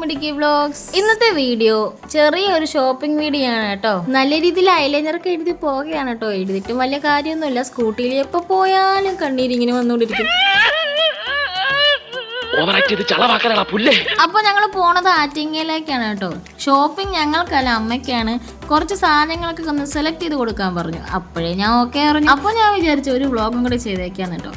മിടുക്കി വ്ളോഗ്സ് ഇന്നത്തെ വീഡിയോ ചെറിയൊരു ഷോപ്പിംഗ് വീഡിയോ ആണ് കേട്ടോ. നല്ല രീതിയിൽ ഐലൈനറൊക്കെ എഴുതി പോകുകയാണ് കേട്ടോ. എഴുതിട്ടും വലിയ കാര്യമൊന്നുമില്ല. സ്കൂട്ടിയിൽ എപ്പോൾ പോയാലും കണ്ണീരിങ്ങനെ വന്നുകൊണ്ടിരിക്കും. അപ്പൊ ഞങ്ങൾ പോണത് ആറ്റിങ്ങയിലേക്കാണ് കേട്ടോ. ഷോപ്പിംഗ് ഞങ്ങൾക്കല്ല അമ്മയ്ക്കാണ്. കുറച്ച് സാധനങ്ങളൊക്കെ ഒന്ന് സെലക്ട് ചെയ്ത് കൊടുക്കാൻ പറഞ്ഞു. അപ്പോഴേ ഞാൻ ഓക്കെ പറഞ്ഞു. അപ്പോൾ ഞാൻ വിചാരിച്ചു ഒരു വ്ളോഗും കൂടെ ചെയ്തേക്കാന്ന് കേട്ടോ.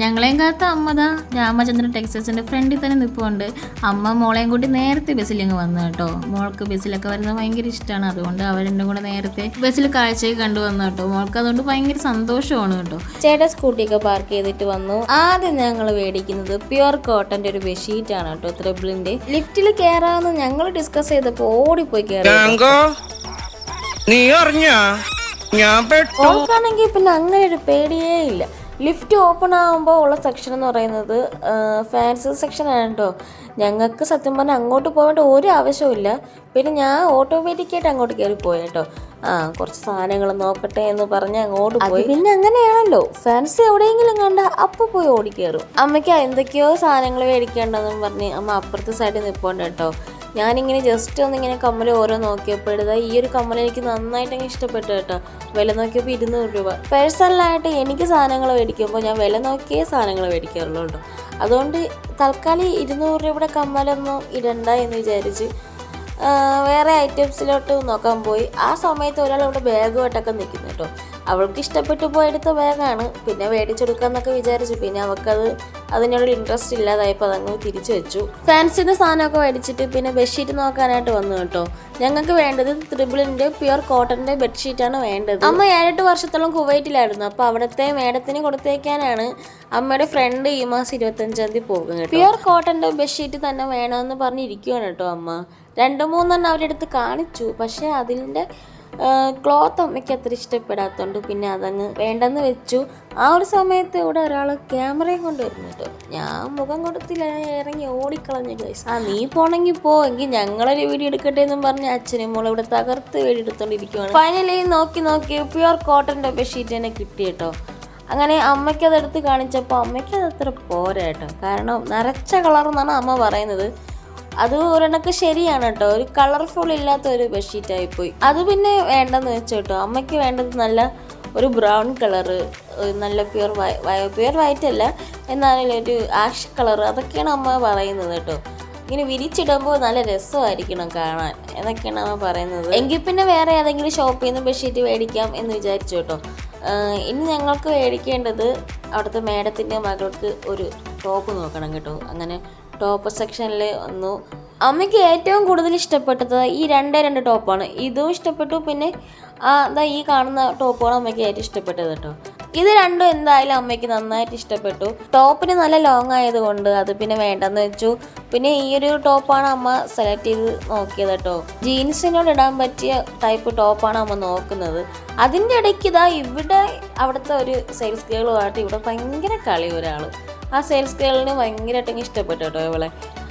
ഞങ്ങളെയും കാത്ത അമ്മതാ രാമചന്ദ്രൻ ടെക്സസിന്റെ ഫ്രണ്ടിൽ തന്നെ നിൽപ്പുണ്ട് അമ്മ മോളെയും കൂട്ടി നേരത്തെ ബസ്സിൽ വന്നു കേട്ടോ. മോൾക്ക് ബസ്സിലൊക്കെ വരുന്നത് ഭയങ്കര ഇഷ്ടമാണ് അതുകൊണ്ട് അവരുടെ കൂടെ നേരത്തെ ബസ്സിൽ കാഴ്ചയൊക്കെ കണ്ടു വന്നു കേട്ടോ. മോൾക്ക് അതുകൊണ്ട് ഭയങ്കര സന്തോഷമാണ് കേട്ടോ. ചേട്ടാ സ്കൂട്ടിയൊക്കെ പാർക്ക് ചെയ്തിട്ട് വന്നു. ആദ്യം ഞങ്ങൾ മേടിക്കുന്നത് പ്യുർ കോട്ടന്റെ ഒരു ബെഡ്ഷീറ്റ് ആണ് കേട്ടോ ത്രിബിളിന്റെ. ലിഫ്റ്റിൽ കയറാമെന്ന് ഞങ്ങൾ ഡിസ്കസ് ചെയ്തപ്പോൾ ഓടിപ്പോയി കയറി നീ അറിഞ്ഞ? ഞാൻ പെട്ടു. ഓൾക്കാണെങ്കിൽ പിന്നെ അങ്ങനെ ഒരു പേടിയേ ഇല്ല. ലിഫ്റ്റ് ഓപ്പൺ ആകുമ്പോൾ ഉള്ള സെക്ഷൻ എന്ന് പറയുന്നത് ഫാൻസി സെക്ഷൻ ആണ് കേട്ടോ ഞങ്ങൾക്ക് സത്യം പറഞ്ഞാൽ അങ്ങോട്ട് പോകേണ്ട ഒരു ആവശ്യമില്ല പിന്നെ ഞാൻ ഓട്ടോമാറ്റിക്കായിട്ട് അങ്ങോട്ട് കയറി പോയി കേട്ടോ ആ കുറച്ച് സാധനങ്ങൾ നോക്കട്ടെ എന്ന് പറഞ്ഞ് അങ്ങോട്ട് പോയി. പിന്നെ അങ്ങനെയാണല്ലോ. ഫാൻസി എവിടെയെങ്കിലും കണ്ട അപ്പോൾ പോയി ഓടിക്കയറും അമ്മയ്ക്ക് എന്തൊക്കെയോ സാധനങ്ങൾ മേടിക്കേണ്ടതെന്ന് പറഞ്ഞ് അമ്മ അപ്പുറത്തെ സൈഡിൽ നിൽപ്പുണ്ട് കേട്ടോ ഞാനിങ്ങനെ ജസ്റ്റ് ഒന്ന് ഇങ്ങനെ കമ്മൽ ഓരോ നോക്കിയപ്പോൾ നോക്കിയപ്പോഴത് ഈ ഒരു കമ്മൽ എനിക്ക് നന്നായിട്ട് അങ്ങ് ഇഷ്ടപ്പെട്ടു കേട്ടോ. വില നോക്കിയപ്പോൾ ഇരുന്നൂറ് രൂപ. പേഴ്സണലായിട്ട് എനിക്ക് സാധനങ്ങൾ മേടിക്കുമ്പോൾ ഞാൻ വില നോക്കിയേ സാധനങ്ങൾ മേടിക്കാറുള്ളൂ കേട്ടോ. അതുകൊണ്ട് തൽക്കാലം ഇരുന്നൂറ് രൂപയുടെ കമ്മലൊന്നും ഇടണ്ട എന്ന് വിചാരിച്ച് വേറെ ഐറ്റംസിലോട്ട് നോക്കാൻ പോയി. ആ സമയത്ത് ഒരാൾ അവിടെ ബാഗുമായിട്ടൊക്കെ നിൽക്കുന്നു കേട്ടോ. അവൾക്ക് ഇഷ്ടപ്പെട്ടു പോയെടുത്ത ബാഗാണ്. പിന്നെ മേടിച്ചെടുക്കാന്നൊക്കെ വിചാരിച്ചു. പിന്നെ അവൾക്കത് അതിനോട് ഇൻട്രസ്റ്റ് ഇല്ലാതായപ്പോൾ അതങ്ങ് തിരിച്ചു വെച്ചു. ഫാൻസിന്റെ സാധനമൊക്കെ മേടിച്ചിട്ട് പിന്നെ ബെഡ്ഷീറ്റ് നോക്കാനായിട്ട് വന്നു കേട്ടോ. ഞങ്ങൾക്ക് വേണ്ടത് ത്രിബിളിന്റെ പ്യുർ കോട്ടന്റെ ബെഡ്ഷീറ്റാണ് വേണ്ടത്. അമ്മ ഏഴെട്ട് വർഷത്തോളം കുവൈറ്റിലായിരുന്നു. അപ്പോൾ അവിടുത്തെ മേഡത്തിന് കൊടുത്തേക്കാനാണ് അമ്മയുടെ ഫ്രണ്ട് ഈ മാസം ഇരുപത്തഞ്ചാം തീയതി പോകുന്നത് പ്യുർ കോട്ടന്റെ ബെഡ്ഷീറ്റ് തന്നെ വേണമെന്ന് പറഞ്ഞിരിക്കുവാണ് കേട്ടോ അമ്മ. രണ്ട് മൂന്നെണ്ണം അവരുടെ അടുത്ത് കാണിച്ചു. പക്ഷേ അതിന്റെ ക്ലോത്ത് അമ്മയ്ക്ക് അത്ര ഇഷ്ടപ്പെടാത്തതുകൊണ്ട് പിന്നെ അതങ്ങ് വേണ്ടെന്ന് വെച്ചു. ആ ഒരു സമയത്ത് ഇവിടെ ഒരാൾ ക്യാമറയും കൊണ്ട് വരുന്നുണ്ട് ഞാൻ മുഖം കൊടുത്തില്ല ഇറങ്ങി ഓടിക്കളഞ്ഞു ഗൈസ് ആ നീ പോണെങ്കിൽ പോ എങ്കിൽ ഞങ്ങളൊരു വീഡിയോ എടുക്കട്ടെ എന്നും പറഞ്ഞ് അച്ഛനും മോളെ ഇവിടെ തകർത്ത് വീഡിയോ എടുത്തോണ്ടിരിക്കുവാണ്. ഫൈനലി നോക്കി നോക്കി പ്യുവർ കോട്ടന്റെ ബെഡ്ഷീറ്റ് തന്നെ കിട്ടി കേട്ടോ. അങ്ങനെ അമ്മയ്ക്ക് അതെടുത്ത് കാണിച്ചപ്പോൾ അമ്മയ്ക്ക് അത് അത്ര പോരാ കേട്ടോ. കാരണം നിറച്ച കളർ എന്നാണ് അമ്മ പറയുന്നത്. അത് ഒരെണ്ണക്ക് ശരിയാണ് കേട്ടോ ഒരു കളർഫുൾ ഇല്ലാത്ത ഒരു ബെഡ്ഷീറ്റായി പോയി അത് പിന്നെ വേണ്ടെന്ന് വെച്ചു കേട്ടോ അമ്മയ്ക്ക് വേണ്ടത് നല്ല ഒരു ബ്രൗൺ കളറ് നല്ല പ്യുർ പ്യുർ വൈറ്റ് അല്ല. എന്നാലും ഒരു ആഷ് കളർ അതൊക്കെയാണ് അമ്മ പറയുന്നത് കേട്ടോ. ഇങ്ങനെ വിരിച്ചിടുമ്പോൾ നല്ല രസമായിരിക്കണം കാണാൻ. എന്നൊക്കെയാണ് അമ്മ പറയുന്നത്. എങ്കിൽ പിന്നെ വേറെ ഏതെങ്കിലും ഷോപ്പിൽ നിന്ന് ബെഡ്ഷീറ്റ് മേടിക്കാം എന്ന് വിചാരിച്ചു കേട്ടോ. ഇനി ഞങ്ങൾക്ക് മേടിക്കേണ്ടത് അവിടുത്തെ മേഡത്തിന്റെ മകൾക്ക് ഒരു ടോപ്പ് നോക്കണം കേട്ടോ. അങ്ങനെ ടോപ്പ് സെക്ഷനിൽ വന്നു. അമ്മയ്ക്ക് ഏറ്റവും കൂടുതൽ ഇഷ്ടപ്പെട്ടത് ഈ രണ്ടേ രണ്ട് ടോപ്പാണ്. ഇതും ഇഷ്ടപ്പെട്ടു. പിന്നെ ദാ ഈ കാണുന്ന ടോപ്പാണ് അമ്മയ്ക്ക് ഏറ്റവും ഇഷ്ടപ്പെട്ടത് കേട്ടോ. ഇത് രണ്ടും എന്തായാലും അമ്മയ്ക്ക് നന്നായിട്ട് ഇഷ്ടപ്പെട്ടു. ടോപ്പിന് നല്ല ലോങ് ആയതുകൊണ്ട് അത് പിന്നെ വേണ്ടെന്ന് വെച്ചു. പിന്നെ ഈ ഒരു ടോപ്പാണ് അമ്മ സെലക്ട് ചെയ്ത് നോക്കിയത് കേട്ടോ. ജീൻസിനോട് ഇടാൻ പറ്റിയ ടൈപ്പ് ടോപ്പാണ് അമ്മ നോക്കുന്നത്. അതിന്റെ ഇടയ്ക്ക് ഇതാ ഇവിടെ അവിടുത്തെ ഒരു സെയിൽസ് ഗേളുമായിട്ട് ഇവിടെ ഭയങ്കര കളി ഒരാൾ ആ സെയിൽസ് ഗേളിന് ഭയങ്കരമായിട്ട് ഇഷ്ടപ്പെട്ടു കേട്ടോ ഇവളെ.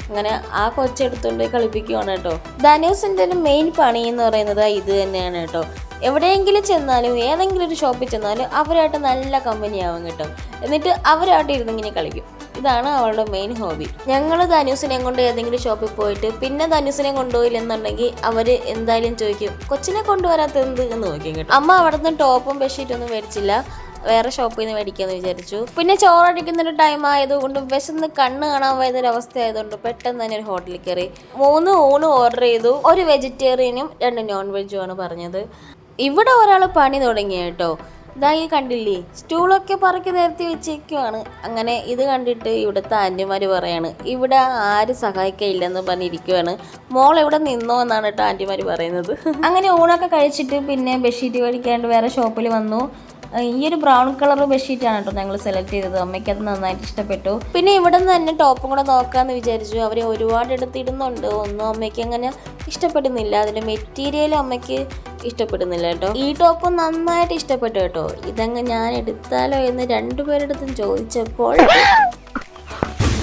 അങ്ങനെ ആ കൊച്ചെടുത്തുകൊണ്ട് കളിപ്പിക്കുവാണ് കേട്ടോ. ധനുസിന്റെ ഒരു മെയിൻ പണി എന്ന് പറയുന്നത് ഇത് തന്നെയാണ് കേട്ടോ. എവിടെയെങ്കിലും ചെന്നാലും ഏതെങ്കിലും ഒരു ഷോപ്പിൽ ചെന്നാലും അവരായിട്ട് നല്ല കമ്പനിയാവും കേട്ടോ. എന്നിട്ട് അവരായിട്ട് ഇരുന്നിങ്ങനെ കളിക്കും. ഇതാണ് അവളുടെ മെയിൻ ഹോബി ഞങ്ങൾ ധനുസിനെ കൊണ്ട് ഏതെങ്കിലും ഷോപ്പിൽ പോയിട്ട് പിന്നെ ധനുസിനെ കൊണ്ടുപോയില്ലെന്നുണ്ടെങ്കിൽ അവർ എന്തായാലും ചോദിക്കും കൊച്ചിനെ കൊണ്ടുവരാത്ത എന്ത് എന്ന് നോക്കിയും കേട്ടോ. അമ്മ അവിടെ നിന്ന് ടോപ്പും ബെഡ്ഷീറ്റൊന്നും മേടിച്ചില്ല. വേറെ ഷോപ്പിൽ നിന്ന് മേടിക്കാന്ന് വിചാരിച്ചു. പിന്നെ ചോറടിക്കുന്ന ഒരു ടൈം ആയതുകൊണ്ട് വിശന്ന് കണ്ണ് കാണാൻ അവസ്ഥ ആയതുകൊണ്ട് പെട്ടെന്ന് തന്നെ ഒരു ഹോട്ടലിൽ കയറി. മൂന്ന് ഊണ് ഓർഡർ ചെയ്തു. ഒരു വെജിറ്റേറിയനും രണ്ട് നോൺ വെജും ആണ് പറഞ്ഞത്. ഇവിടെ ഒരാൾ പണി തുടങ്ങി കേട്ടോ. ഇതാ ഈ കണ്ടില്ലേ? സ്റ്റൂളൊക്കെ പറക്കി നിരത്തി വെച്ചേക്കുവാണ്. അങ്ങനെ ഇത് കണ്ടിട്ട് ഇവിടുത്തെ ആന്റിമാർ പറയാണ് ഇവിടെ ആരും സഹായിക്കയില്ലെന്ന് പറഞ്ഞിരിക്കുവാണ്. മോൾ ഇവിടെ നിന്നോ എന്നാണ് കേട്ടോ ആന്റിമാർ പറയുന്നത്. അങ്ങനെ ഊണൊക്കെ കഴിച്ചിട്ട് പിന്നെ ബെഡ്ഷീറ്റ് മേടിക്കാണ്ട് വേറെ ഷോപ്പിൽ വന്നു. ഈ ഒരു ബ്രൗൺ കളർ ബെഡ്ഷീറ്റാണ് കേട്ടോ ഞങ്ങൾ സെലക്ട് ചെയ്തത്. അമ്മയ്ക്ക് അത് നന്നായിട്ട് ഇഷ്ടപ്പെട്ടു. പിന്നെ ഇവിടെ നിന്ന് തന്നെ ടോപ്പും കൂടെ നോക്കാമെന്ന് വിചാരിച്ചു. അവരെ ഒരുപാട് എടുത്തിടുന്നുണ്ട്. ഒന്നും അമ്മയ്ക്ക് അങ്ങനെ ഇഷ്ടപ്പെടുന്നില്ല. അതിന്റെ മെറ്റീരിയൽ അമ്മയ്ക്ക് ഇഷ്ടപ്പെടുന്നില്ല കേട്ടോ. ഈ ടോപ്പ് നന്നായിട്ട് ഇഷ്ടപ്പെട്ടു കേട്ടോ. ഇതങ്ങ് ഞാൻ എടുത്താലോ എന്ന് രണ്ടുപേരെടുത്തും ചോദിച്ചപ്പോൾ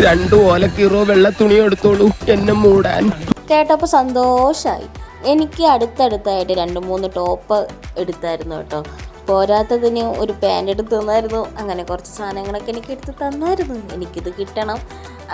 രണ്ടു ഓലക്കീറോ വെള്ള തുണി എടുത്തോളൂ. എന്നെ മൂടാൻ. കേട്ടപ്പോൾ സന്തോഷായി. എനിക്ക് അടുത്തടുത്തായിട്ട് രണ്ട് മൂന്ന് ടോപ്പ് എടുത്തായിരുന്നു കേട്ടോ. പോരാത്തതിന് ഒരു പാന്റ് എടുത്ത് തന്നായിരുന്നു. അങ്ങനെ കുറച്ച് സാധനങ്ങളൊക്കെ എനിക്ക് എടുത്ത് തന്നായിരുന്നു. എനിക്കിത് കിട്ടണം.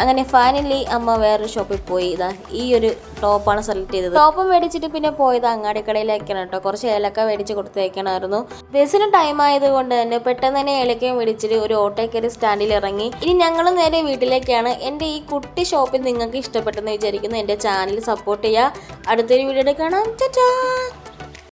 അങ്ങനെ ഫൈനലി അമ്മ വേറൊരു ഷോപ്പിൽ പോയി. ഇതാ ഈ ഒരു ടോപ്പാണ് സെലക്ട് ചെയ്തത്. ടോപ്പ് മേടിച്ചിട്ട് പിന്നെ പോയത് അങ്ങാടിക്കടയിലേക്കാണ് കേട്ടോ. കുറച്ച് ഏലക്ക മേടിച്ച് കൊടുത്തേക്കണമായിരുന്നു ബസ്സിന് ടൈം ആയതുകൊണ്ട് തന്നെ പെട്ടെന്ന് തന്നെ ഏലക്കയും മേടിച്ചിട്ട് ഒരു ഓട്ടോ കയറി സ്റ്റാൻഡിൽ ഇറങ്ങി. ഇനി ഞങ്ങൾ നേരെ വീട്ടിലേക്കാണ്. എന്റെ ഈ കുട്ടി ഷോപ്പിൽ നിങ്ങൾക്ക് ഇഷ്ടപ്പെട്ടെന്ന് വിചാരിക്കുന്നു. എന്റെ ചാനൽ സപ്പോർട്ട് ചെയ്യുക. അടുത്തൊരു വീഡിയോ കാണാം. ചാ